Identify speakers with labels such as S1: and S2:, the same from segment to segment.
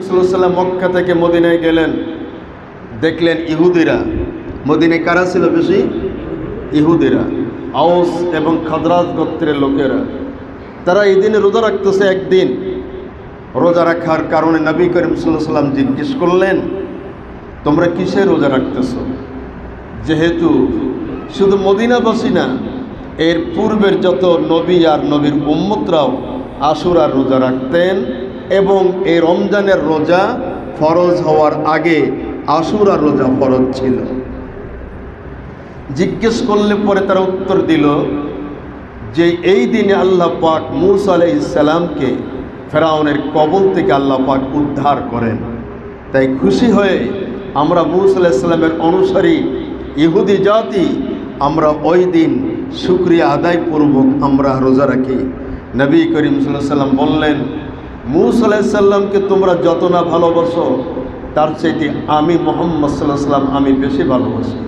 S1: সাল্লাম মক্কা থেকে মদিনায় গেলেন। দেখলেন ইহুদিরা। মদিনায় কারা ছিল বেশি? ইহুদিরা। আউস এবং খাদরাজ গোত্রের লোকেরা। তারা এই দিনে রোজা রাখতেছে একদিন। রোজা রাখার কারণে নবী করিম সাল্লাম জিজ্ঞেস করলেন, তোমরা কিসে রোজা রাখতেছ? যেহেতু শুধু মদিনাবাসী না, এর পূর্বের যত নবী আর নবীর উম্মতরাও আশুরার রোজা রাখতেন। এবং এই রমজানের রোজা ফরজ হওয়ার আগে আশুরার রোজা ফরজ ছিল। জিজ্ঞেস করলে পরে তারা উত্তর দিল যে এই দিনে আল্লাহ পাক মুসা আলাই ইসালামকে ফেরাউনের কবল থেকে আল্লাহ পাক উদ্ধার করেন। তাই খুশি হয়ে আমরা মুসা আলাইসাল্লামের অনুসারী ইহুদি জাতি আমরা ওই দিন শুক্রিয়া আদায়পূর্বক আমরা রোজা রাখি। নবী করিম সাল্লাম বললেন মুসা আলাইসাল্লামকে তোমরা যত না ভালোবাসো, তার চাইতে আমি মোহাম্মদ সাল্লাহ সাল্লাম আমি বেশি ভালোবাসি।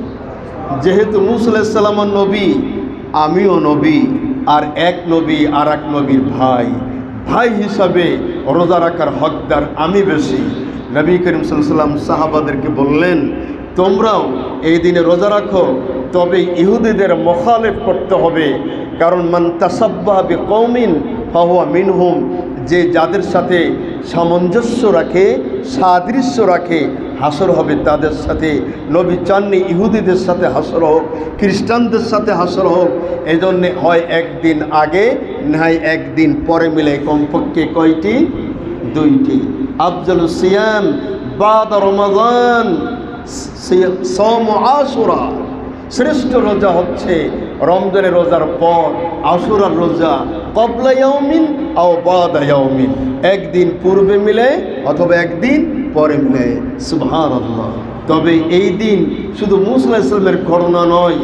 S1: যেহেতু মুসাল্লাম নবী, আমিও নবী, আর এক নবী আর এক নবীর ভাই। ভাই হিসাবে রোজা রাখার হকদার আমি বেশি। নবী করিম সাল্লাম সাহাবাদেরকে বললেন, তোমরাও এই দিনে রোজা রাখো, তবে ইহুদিদের মোখালেফ করতে হবে। কারণ মান তাসাব্বাহ কৌমিন ফাহুয়া মিনহুম। যে যাদের সাথে সামঞ্জস্য রাখে, সাদৃশ্য রাখে, হাসর হবে তাদের সাথে। নবী চাননি ইহুদিদের সাথে হাসর হোক, খ্রিস্টানদের সাথে হাসর হোক এই জন্যে হয় একদিন আগে নাই একদিন পরে মিলে কমপক্ষে কয়টি? দুইটি। আফজল সিয়াম বাদ রমাজান সম আশুরা। শ্রেষ্ঠ রোজা হচ্ছে রমজানের রোজার পর আশুরার রোজা কবলা ইয়াউমিন আও একদিন পূর্বে মিলে অথবা একদিন পরে মিলে। সুবহান তবে এই দিন শুধু মুসলা ইসলামের ঘটনা নয়,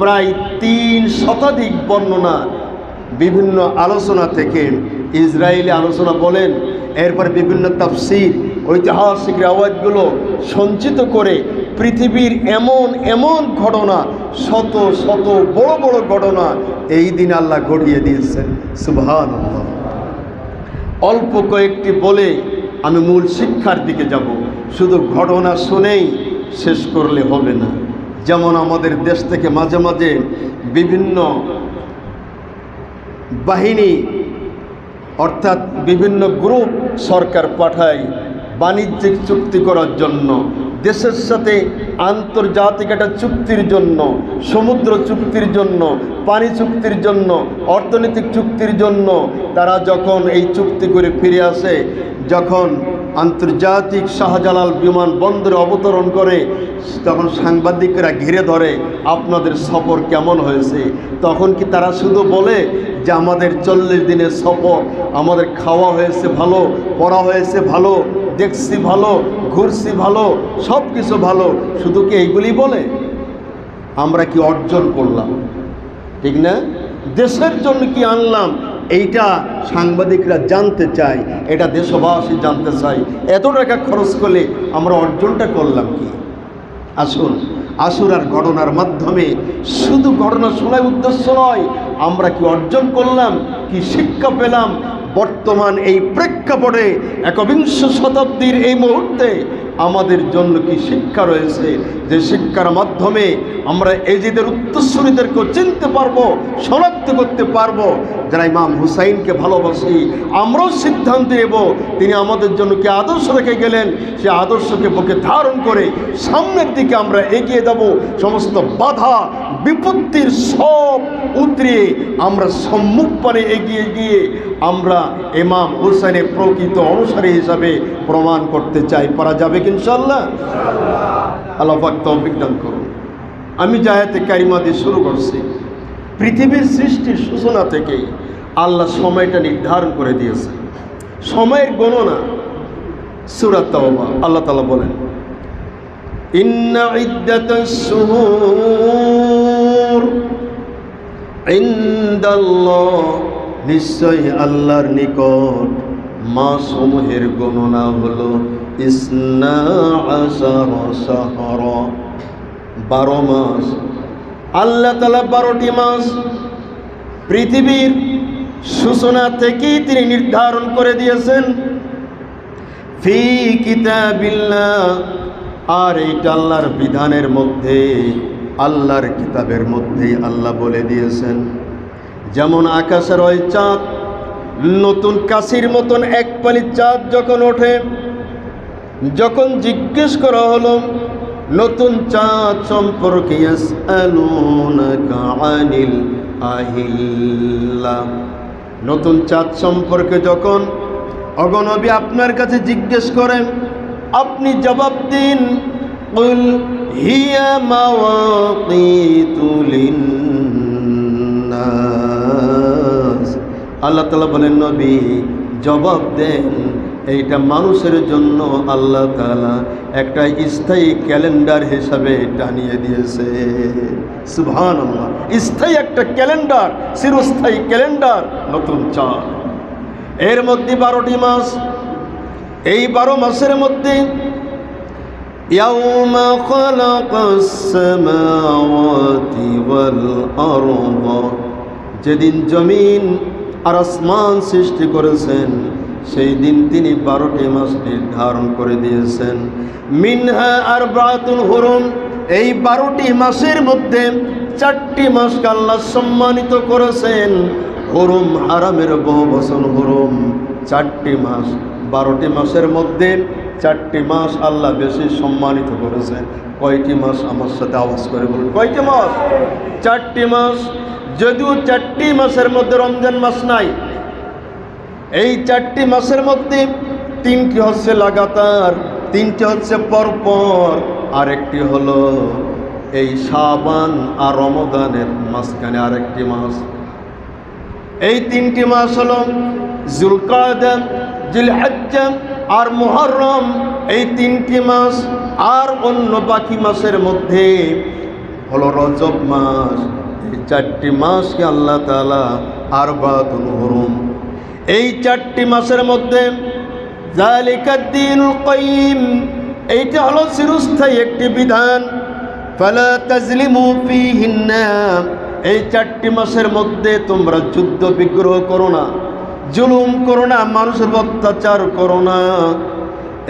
S1: প্রায় তিন শতাধিক বর্ণনা বিভিন্ন আলোচনা থেকে ইসরায়েলি আলোচনা বলেন। এরপর বিভিন্ন তাফসির, ঐতিহাসিক রেওয়াজগুলো সঞ্চিত করে পৃথিবীর এমন এমন ঘটনা শত শত, বড় বড় ঘটনা এই দিন আল্লাহ ঘটিয়ে দিয়েছেন। সুবহান অল্প কয়েকটি বলে আমি মূল শিক্ষার দিকে যাব। শুধু ঘটনা শুনেই শেষ করলে হবে না। যেমন আমাদের দেশ থেকে মাঝে মাঝে বিভিন্ন বাহিনী, অর্থাৎ বিভিন্ন গ্রুপ সরকার পাঠায় বাণিজ্যিক চুক্তি করার জন্য। দেশের সাথে আন্তর্জাতিক একটা চুক্তির জন্য, সমুদ্র চুক্তির জন্য, পানি চুক্তির জন্য, অর্থনৈতিক চুক্তির জন্য তারা যখন এই চুক্তি করে ফিরে আসে, যখন আন্তর্জাতিক শাহজালাল বিমান বন্দরে অবতরণ করে, তখন সাংবাদিকরা ঘিরে ধরে, আপনাদের সফর কেমন হয়েছে? তখন কি তারা শুধু বলে যে, আমাদের চল্লিশ দিনের সফর, আমাদের খাওয়া হয়েছে ভালো, পড়া হয়েছে ভালো, দেখছি ভালো ঘুরছি ভালো সব কিছু ভালো, শুধু কি এইগুলি বলে? আমরা কি অর্জন করলাম? ঠিক না? দেশের জন্য কি আনলাম? এইটা সাংবাদিকরা জানতে চায়, এটা দেশবাসী জানতে চায়। এত টাকা খরচ করলে আমরা অর্জনটা করলাম কি? আসুন আসুন আসুরার ঘটনার মাধ্যমে। শুধু ঘটনা শোনায় উদ্দেশ্য নয়, আমরা কি অর্জন করলাম? কি শিক্ষা পেলাম? বর্তমান এই প্রেক্ষাপটে একবিংশ শতাব্দীর এই মুহূর্তে আমাদের জন্য কি শিক্ষা রয়েছে? যে শিক্ষার মাধ্যমে আমরা এজিদের উত্তরসূরিদেরকেও চিনতে পারব, শনাক্ত করতে পারব। যারা ইমাম হুসাইনকে ভালোবাসি, আমরাও সিদ্ধান্ত নেব, তিনি আমাদের জন্য কি আদর্শ রেখে গেলেন? সে আদর্শকে বুকে ধারণ করে সামনের দিকে আমরা এগিয়ে যাব। সমস্ত বাধা, বিপত্তির সব উতরিয়ে আমরা সম্মুখ পানে এগিয়ে গিয়ে আমরা ইমাম হুসাইনের প্রকৃত অনুসারী হিসাবে প্রমাণ করতে চাই। পারা যাবে ইনশাল্লাহ আল্লাহ পাক তৌফিক দান করুন। আমি জায়াতে কারিমা দিয়ে শুরু করছি, পৃথিবীর সৃষ্টির সূচনা থেকেই আল্লাহ সময়টা নির্ধারণ করে দিয়েছে। সময়ের গণনা সুরাত আল্লাহ তালা বলেন নিশ্চয়ই আল্লাহর নিকট মাসমূহের গণনা হলো বারো মাস। আল্লাহ তালা বারোটি মাস পৃথিবীর সূচনা থেকেই তিনি নির্ধারণ করে দিয়েছেন। ফি আর এইটা আল্লাহর বিধানের মধ্যে, আল্লাহর কিতাবের মধ্যেই আল্লাহ বলে দিয়েছেন। যেমন আকাশের ওই চাঁদ, নতুন কাশির মতন এক পালি চাঁদ যখন ওঠে যখন জিজ্ঞেস করা হলো নতুন চাঁদ সম্পর্কে ইয়াসআলুনাকা আনিল আহিল্লা নতুন চাঁদ সম্পর্কে যখন অগনবী আপনার কাছে জিজ্ঞেস করেন আপনি জবাব দিন قل هي مواقيت للناس আল্লাহ তালা বলেন নবী জবাব দেন এইটা মানুষের জন্য আল্লাহ তালা একটা স্থায়ী ক্যালেন্ডার হিসাবে টানিয়ে দিয়েছে সুভান আল্লাহ স্থায়ী একটা ক্যালেন্ডার চিরস্থায়ী ক্যালেন্ডার নতুন চাঁদ এর মধ্যে বারোটি মাস এই বারো মাসের মধ্যে يوم خلق السماوات والأرض যেদিন জমিন আর আসমান সৃষ্টি করেছেন সেই দিন তিনি বারোটি মাস নির্ধারণ করে দিয়েছেন। মিনহা আর বাতুল হরুম। এই বারোটি মাসের মধ্যে চারটি মাসকে আল্লাহ সম্মানিত করেছেন। হরুম হারামের বহু বছর হরুম। চারটি মাস, বারোটি মাসের মধ্যে চারটি মাস আল্লাহ বেশি সম্মানিত করেছেন। কয়টি মাস আমার সাথে আওয়াজ করে বলুন। কয়টি মাস? চারটি মাস। যদিও চারটি মাসের মধ্যে রমজান মাস নাই এই চারটি মাসের মধ্যে তিনটি হচ্ছে লাগাতার, তিনটি হচ্ছে পরপর, আরেকটি হলো এই সাবান আর রমদানের মাঝখানে আরেকটি মাস। এই তিনটি মাস হলো জুলকাদা জিলহাজ্জা আর মুহররম। এই তিনটি মাস আর অন্য বাকি মাসের মধ্যে হলো রজব মাস। এই চারটি মাসকে আল্লাহ তাআলা আর হরুম এই চারটি মাসের মধ্যে এইটা হলো চিরস্থায়ী একটি বিধান। এই চারটি মাসের মধ্যে তোমরা যুদ্ধ বিগ্রহ করো না, জুলুম করো না, মানুষের অত্যাচার করো না।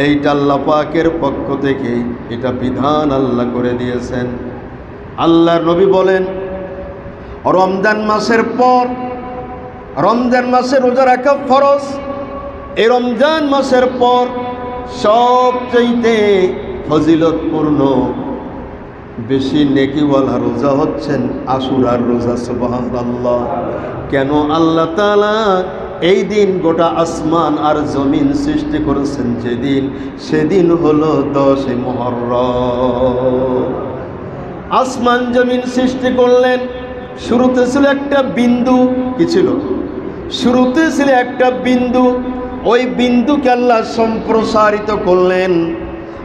S1: এইটা আল্লাহ পাকের পক্ষ থেকে এটা বিধান আল্লাহ করে দিয়েছেন। আল্লাহর নবী বলেন, রমজান মাসের পর রমজান মাসে রোজা রাখা ফরজ। এই রমজান মাসের পর সবচাইতে ফজিলতপূর্ণ বেশি নেকিওয়ালা রোজা হচ্ছেন আশুরার রোজা আল্লাহ কেন আল্লাহ তালা এই দিন গোটা আসমান আর জমিন সৃষ্টি করেছেন যেদিন? সেদিন হলো দশে মহর্র আসমান জমিন সৃষ্টি করলেন শুরুতে ছিল একটা বিন্দু, কি ছিল? শুরুতে ছিল একটা বিন্দু, ওই বিন্দুকে আল্লাহ সম্প্রসারিত করলেন।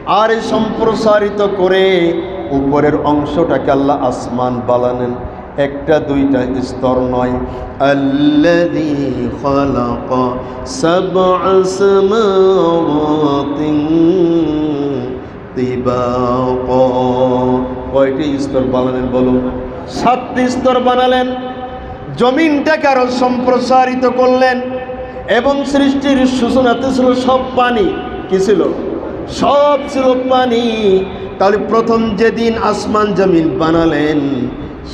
S1: আর সম্প্রসারিত করে উপরের অংশটাকে আল্লাহ আসমান বানালেন। একটা, দুইটা স্তর নয়। আল্লাযী খালাকা সাবআ সামাওয়াতিন তিবাকা। কয়টি স্তর বানালেন বলুন? সাতটি স্তর বানালেন, জমিনটাকে আরও সম্প্রসারিত করলেন, এবং সৃষ্টির সূচনাতে ছিল সব পানি। কি ছিল? সব ছিল পানি। তাহলে প্রথম যেদিন আসমান জমিন বানালেন,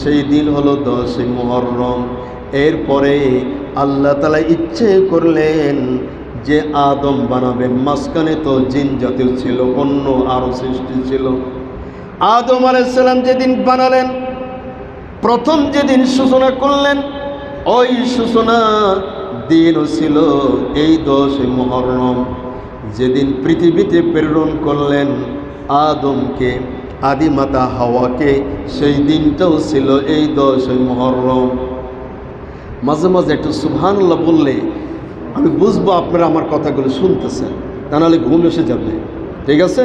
S1: সেই দিন হলো দশই মহরম এরপরে আল্লাহ তালা ইচ্ছে করলেন যে আদম বানাবেন মাঝখানে তো জিন জাতীয় ছিল, অন্য আরও সৃষ্টি ছিল। আদম আলাইসাল্লাম যেদিন বানালেন প্রথম যেদিন সূচনা করলেন, ওই সূচনা দিনও ছিল এই দশে মহরম যেদিন পৃথিবীতে প্রেরণ করলেন আদমকে, আদিমাতা হাওয়াকে, সেই দিনটাও ছিল এই দশে মহরম মাঝে মাঝে একটু সুবহানাল্লাহ বললে, আমি বুঝব আপনারা আমার কথাগুলো শুনতেছেন, তা নাহলে ঘুম এসে যাবে। ঠিক আছে?